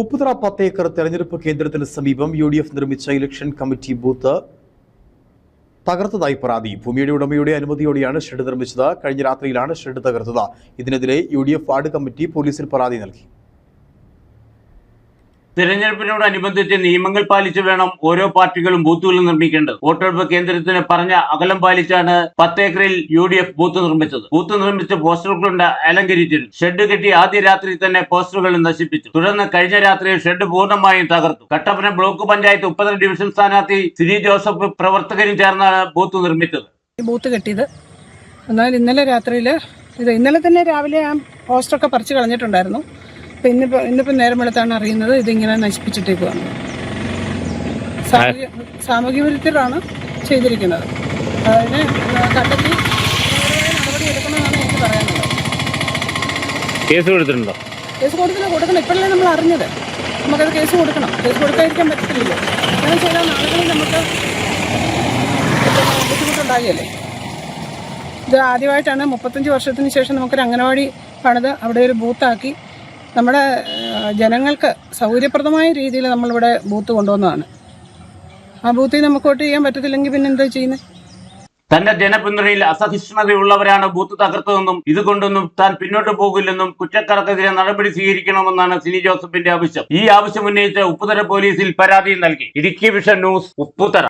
ഉപ്പുതറ പത്തേക്കർ തെരഞ്ഞെടുപ്പ് കേന്ദ്രത്തിന് സമീപം യു ഡി എഫ് നിർമ്മിച്ച ഇലക്ഷൻ കമ്മിറ്റി ബൂത്ത് തകർത്തതായി പരാതി. ഭൂമിയുടെ ഉടമയുടെ അനുമതിയോടെയാണ് ഷെഡ് നിർമ്മിച്ചത്. കഴിഞ്ഞ രാത്രിയിലാണ് ഷെഡ് തകർത്തത്. ഇതിനെതിരെ യു വാർഡ് കമ്മിറ്റി പോലീസിൽ പരാതി നൽകി. തിരഞ്ഞെടുപ്പിനോടനുബന്ധിച്ച് നിയമങ്ങൾ പാലിച്ച് വേണം ഓരോ പാർട്ടികളും ബൂത്തുകൾ നിർമ്മിക്കേണ്ടത്. വോട്ടെടുപ്പ് കേന്ദ്രത്തിന് പറഞ്ഞ അകലം പാലിച്ചാണ് പത്തേക്കറിൽ യു ഡി എഫ് ബൂത്ത് നിർമ്മിച്ചത്. ബൂത്ത് നിർമ്മിച്ച പോസ്റ്ററുകൾ അലങ്കരിച്ചിരുന്നു. ഷെഡ് കെട്ടി ആദ്യ രാത്രി തന്നെ പോസ്റ്ററുകൾ നശിപ്പിച്ചു. തുടർന്ന് കഴിഞ്ഞ രാത്രി ഷെഡ് പൂർണമായും തകർത്തു. കട്ടപ്പന ബ്ലോക്ക് പഞ്ചായത്ത് ഉപ്പതര ഡിവിഷൻ സ്ഥാനാർത്ഥി സിരി ജോസഫ് പ്രവർത്തകരും ചേർന്നാണ് ബൂത്ത് നിർമ്മിച്ചത്. ബൂത്ത് കെട്ടിയത്. എന്നാൽ ഇന്നലെ രാത്രിയിൽ ഇത് ഇന്നലെ തന്നെ രാവിലെ ആ പോസ്റ്ററൊക്കെ പറിച്ചു കളഞ്ഞിട്ടുണ്ടായിരുന്നു. അപ്പം ഇന്നിപ്പോ ഇന്നിപ്പോൾ നേരം വെളുത്താണ് അറിയുന്നത്. ഇതിങ്ങനെ നശിപ്പിച്ചിട്ടേക്കുവാണ്. സാമൂഹ്യ വിരുദ്ധരാണ് ചെയ്തിരിക്കുന്നത്. അതിന് കണ്ടെത്തി നടപടി എടുക്കണമെന്നാണ് എനിക്ക് പറയാനുള്ളത്. കേസ് കൊടുത്തിട്ടുണ്ടോ? കേസ് കൊടുക്കണം കൊടുക്കണം. ഇപ്പോഴല്ലേ നമ്മൾ അറിഞ്ഞത്. നമുക്കത് കേസ് കൊടുക്കണം. കേസ് കൊടുക്കാതിരിക്കാൻ പറ്റത്തില്ലല്ലോ. അങ്ങനെ ചെയ്താൽ നാളുകളിൽ നമുക്ക് ബുദ്ധിമുട്ടുണ്ടാകില്ലേ ഇത് ആദ്യമായിട്ടാണ്. മുപ്പത്തഞ്ച് വർഷത്തിന് ശേഷം നമുക്കൊരു അംഗനവാടി പണിത് അവിടെ ഒരു ബൂത്താക്കി നമ്മുടെ ജനങ്ങൾക്ക് സൗകര്യപ്രദമായ രീതിയിൽ നമ്മളിവിടെ ബൂത്ത് കൊണ്ടുവന്നതാണ്. ആ ബൂത്തിൽ നമുക്ക് വോട്ട് ചെയ്യാൻ പറ്റത്തില്ലെങ്കിൽ പിന്നെ എന്താ ചെയ്യുന്നത് തന്റെ ജനപിന്തുണയിൽ അസഹിഷ്ണുതയുള്ളവരാണ് ബൂത്ത് തകർത്തതെന്നും ഇതുകൊണ്ടൊന്നും താൻ പിന്നോട്ട് പോകില്ലെന്നും കുറ്റക്കാർക്കെതിരെ നടപടി സ്വീകരിക്കണമെന്നാണ് സിനി ജോസഫിന്റെ ആവശ്യം. ഈ ആവശ്യം ഉന്നയിച്ച് ഉപ്പുതര പോലീസിൽ പരാതി നൽകി. Idukki Vision News Upputhara.